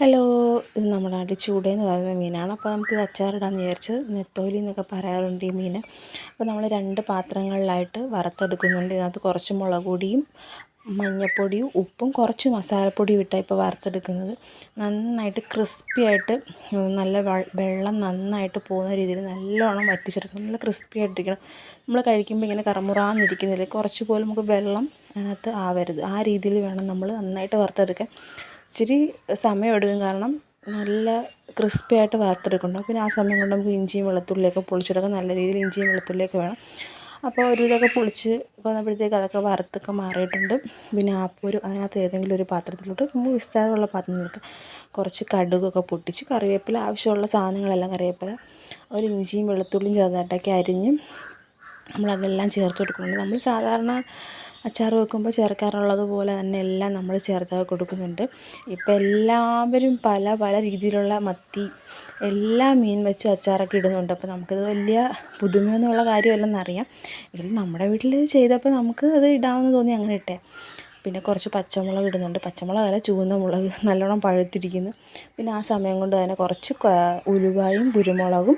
Hello ഇത് നമ്മുടെ നാട്ടിൽ ചൂടയെന്ന് പറയുന്ന മീനാണ്. അപ്പോൾ നമുക്ക് അച്ചാറിടാമെന്ന് വിചാരിച്ച് നെത്തോലി എന്നൊക്കെ പറയാറുണ്ട് ഈ മീൻ. അപ്പോൾ നമ്മൾ രണ്ട് പാത്രങ്ങളിലായിട്ട് വറുത്തെടുക്കുന്നുണ്ട്. ഇതിനകത്ത് കുറച്ച് മുളക് പൊടിയും മഞ്ഞൾപ്പൊടിയും ഉപ്പും കുറച്ച് മസാലപ്പൊടിയും ഇട്ടാണ് ഇപ്പോൾ വറുത്തെടുക്കുന്നത്. നന്നായിട്ട് ക്രിസ്പി ആയിട്ട് നല്ല വെള്ളം നന്നായിട്ട് പോകുന്ന രീതിയിൽ നല്ലോണം വറ്റിച്ചെടുക്കണം. നല്ല ക്രിസ്പി ആയിട്ടിരിക്കണം. നമ്മൾ കഴിക്കുമ്പോൾ ഇങ്ങനെ കറമുറാന്നിരിക്കുന്നില്ല? കുറച്ച് പോലും നമുക്ക് വെള്ളം അതിനകത്ത് ആവരുത്. ആ രീതിയിൽ വേണം നമ്മൾ നന്നായിട്ട് വറുത്തെടുക്കാൻ. ഇച്ചിരി സമയമെടുക്കും കാരണം നല്ല ക്രിസ്പി ആയിട്ട് വറുത്തെടുക്കണം പിന്നെ ആ സമയം കൊണ്ട് നമുക്ക് ഇഞ്ചിയും വെളുത്തുള്ളിയൊക്കെ പൊളിച്ചെടുക്കാൻ നല്ല രീതിയിൽ ഇഞ്ചിയും വെളുത്തുള്ളിയൊക്കെ വേണം. അപ്പോൾ ഒരു ഇതൊക്കെ പൊളിച്ച് വന്നപ്പോഴത്തേക്ക് അതൊക്കെ വറുത്തൊക്കെ മാറിയിട്ടുണ്ട്. പിന്നെ ആ ഒരു അതിനകത്ത് ഏതെങ്കിലും ഒരു പാത്രത്തിലോട്ട് നമുക്ക് വിസ്താരമുള്ള പാത്രത്തിലോട്ട് കുറച്ച് കടുകൊക്കെ പൊട്ടിച്ച് കറിവേപ്പില ആവശ്യമുള്ള സാധനങ്ങളെല്ലാം കറിവേപ്പില ഒരു ഇഞ്ചിയും വെളുത്തുള്ളിയും ചെറുതായിട്ടൊക്കെ അരിഞ്ഞ് നമ്മളതെല്ലാം ചേർത്ത് കൊടുക്കുന്നുണ്ട്. നമ്മൾ സാധാരണ അച്ചാർ വെക്കുമ്പോൾ ചേർക്കാറുള്ളത് പോലെ തന്നെ എല്ലാം നമ്മൾ ചേർത്ത് കൊടുക്കുന്നുണ്ട്. ഇപ്പം എല്ലാവരും പല പല രീതിയിലുള്ള മത്തി എല്ലാ മീൻ വെച്ച് അച്ചാറൊക്കെ ഇടുന്നുണ്ട്. അപ്പോൾ നമുക്കത് വലിയ പുതുമയൊന്നുമുള്ള കാര്യമല്ലെന്നറിയാം. എങ്കിലും നമ്മുടെ വീട്ടിൽ ചെയ്തപ്പോൾ നമുക്ക് അത് ഇടാമെന്ന് തോന്നി അങ്ങനെ ഇട്ടേ. പിന്നെ കുറച്ച് പച്ചമുളക് ഇടുന്നുണ്ട്. പച്ചമുളക് അല്ല ചുവന്ന മുളക് നല്ലോണം പഴുത്തിരിക്കുന്നു. പിന്നെ ആ സമയം കൊണ്ട് തന്നെ കുറച്ച് ഉലുവായും കുരുമുളകും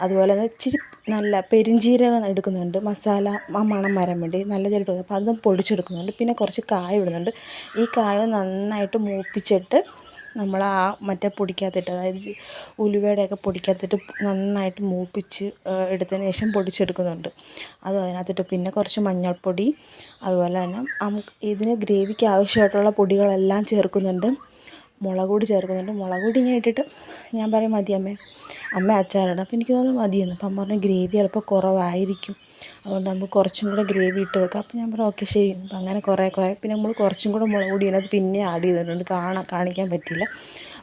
അതുപോലെ തന്നെ ഇച്ചിരി നല്ല പെരിഞ്ജീരകം എടുക്കുന്നുണ്ട്. മസാല ആ മണം വരാൻ വേണ്ടി നല്ല ജീരകം അപ്പം അതും പൊടിച്ചെടുക്കുന്നുണ്ട്. പിന്നെ കുറച്ച് കായ ഇടുന്നുണ്ട്. ഈ കായ നന്നായിട്ട് മൂപ്പിച്ചിട്ട് നമ്മൾ ആ മറ്റേ പൊടിക്കകത്തിട്ട് അതായത് ഉലുവയുടെയൊക്കെ പൊടിക്കകത്തിട്ട് നന്നായിട്ട് മൂപ്പിച്ച് എടുത്തതിന് ശേഷം പൊടിച്ചെടുക്കുന്നുണ്ട്. അത് അതിനകത്തിട്ട് പിന്നെ കുറച്ച് മഞ്ഞൾപ്പൊടി അതുപോലെ തന്നെ ഇതിന് ഗ്രേവിക്ക് ആവശ്യമായിട്ടുള്ള പൊടികളെല്ലാം ചേർക്കുന്നുണ്ട്. മുളക് പൊടി ചേർക്കുന്നുണ്ട്. മുളക് പൊടി ഇങ്ങനെ ഇട്ടിട്ട് ഞാൻ പറയും മതി അമ്മേ അച്ചാറിടാം അപ്പോൾ എനിക്ക് തോന്നുന്നു മതിയെന്ന്. അപ്പം അമ്മ പറഞ്ഞു ഗ്രേവി ചിലപ്പോൾ കുറവായിരിക്കും. അതുകൊണ്ട് നമുക്ക് കുറച്ചും കൂടെ ഗ്രേവി ഇട്ട് വെക്കാം. അപ്പോൾ ഞാൻ പറഞ്ഞു ഓക്കെ ശരി. അപ്പം അങ്ങനെ കുറേ കുറേ. പിന്നെ നമ്മൾ കുറച്ചും കൂടെ മുളക് പൊടി അതിനകത്ത് പിന്നെ ആഡ് ചെയ്തിട്ടുണ്ട്. കാണാൻ കാണിക്കാൻ പറ്റിയില്ല.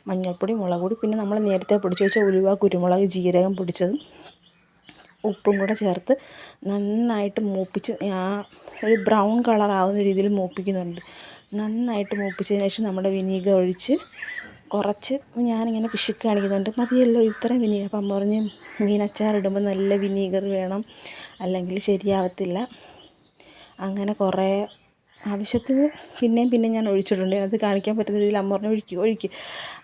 മഞ്ഞൾപ്പൊടി മുളക് പൊടി. പിന്നെ നമ്മൾ നേരത്തെ പൊടിച്ച് വെച്ച ഉലുവ കുരുമുളക് ജീരകം പൊടിച്ചതും ഉപ്പും കൂടെ ചേർത്ത് നന്നായിട്ട് മൂപ്പിച്ച് ആ ഒരു ബ്രൗൺ കളറാവുന്ന രീതിയിൽ മൂപ്പിക്കുന്നുണ്ട്. നന്നായിട്ട് മൂപ്പിച്ചതിന് ശേഷം നമ്മുടെ വിനീഗർ ഒഴിച്ച് കുറച്ച് ഞാനിങ്ങനെ പിശുക്ക് കാണിക്കുന്നുണ്ട് മതിയല്ലോ ഇത്രയും വിനീഗർ അപ്പം പറഞ്ഞു മീനച്ചാറിടുമ്പോൾ നല്ല വിനീഗർ വേണം. അല്ലെങ്കിൽ ശരിയാവത്തില്ല. അങ്ങനെ കുറേ ആവശ്യത്തിന് പിന്നെയും പിന്നെയും ഞാൻ ഒഴിച്ചിട്ടുണ്ട്. അത് കാണിക്കാൻ പറ്റുന്ന രീതിയിൽ അമ്മ പറഞ്ഞ് ഒഴിക്കും ഒഴിക്കും.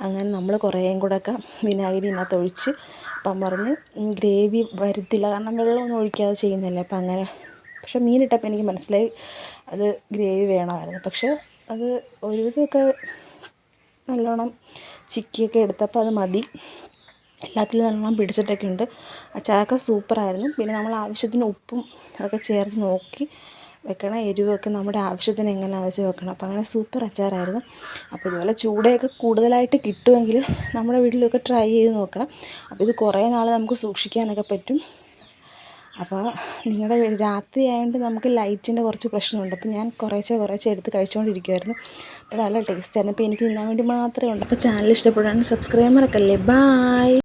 അങ്ങനെ നമ്മൾ കുറേയും കൂടെയൊക്കെ വിനാഗിരി ഇതിനകത്ത് ഒഴിച്ച് അപ്പം പറഞ്ഞ് ഗ്രേവി വരത്തില്ല. കാരണം വെള്ളമൊന്നും ഒഴിക്കാതെ ചെയ്യുന്നില്ല. അപ്പം അങ്ങനെ പക്ഷേ മീനിട്ടപ്പോൾ എനിക്ക് മനസ്സിലായി അത് ഗ്രേവി വേണമായിരുന്നു. പക്ഷേ അത് ഒരു ഒരുവിധമൊക്കെ നല്ലോണം ചിക്കിയൊക്കെ എടുത്തപ്പോൾ അത് മതി. എല്ലാത്തിലും നല്ലോണം പിടിച്ചിട്ടൊക്കെ ഉണ്ട്. അച്ചാറൊക്കെ സൂപ്പറായിരുന്നു. പിന്നെ നമ്മൾ ആവശ്യത്തിന് ഉപ്പും ഒക്കെ ചേർത്ത് നോക്കി വെക്കണം എരിവൊക്കെ നമ്മുടെ ആവശ്യത്തിന് എങ്ങനെ വെച്ച് വെക്കണം. അപ്പോൾ അങ്ങനെ സൂപ്പർ അച്ചാറായിരുന്നു. അപ്പോൾ ഇതുപോലെ ചൂടയൊക്കെ കൂടുതലായിട്ട് കിട്ടുമെങ്കിൽ നമ്മുടെ വീട്ടിലൊക്കെ ട്രൈ ചെയ്ത് നോക്കണം. അപ്പോൾ ഇത് കുറേ നാൾ നമുക്ക് സൂക്ഷിക്കാനൊക്കെ പറ്റും. അപ്പോൾ നിങ്ങളുടെ രാത്രി ആയതുകൊണ്ട് നമുക്ക് ലൈറ്റിന്റെ കുറച്ച് പ്രശ്നമുണ്ട്. അപ്പോൾ ഞാൻ കുറേശ്ശെ കുറേശ്ശെ എടുത്ത് കഴിച്ചുകൊണ്ടിരിക്കുമായിരുന്നു അപ്പോൾ നല്ല ടേസ്റ്റ് ആയിരുന്നു അപ്പോൾ എനിക്ക് തിന്നാൻ വേണ്ടി മാത്രമേ ഉള്ളൂ. അപ്പോൾ ചാനൽ ഇഷ്ടപ്പെടുകയാണെങ്കിൽ സബ്സ്ക്രൈബ് മറക്കല്ലേ. ബായ്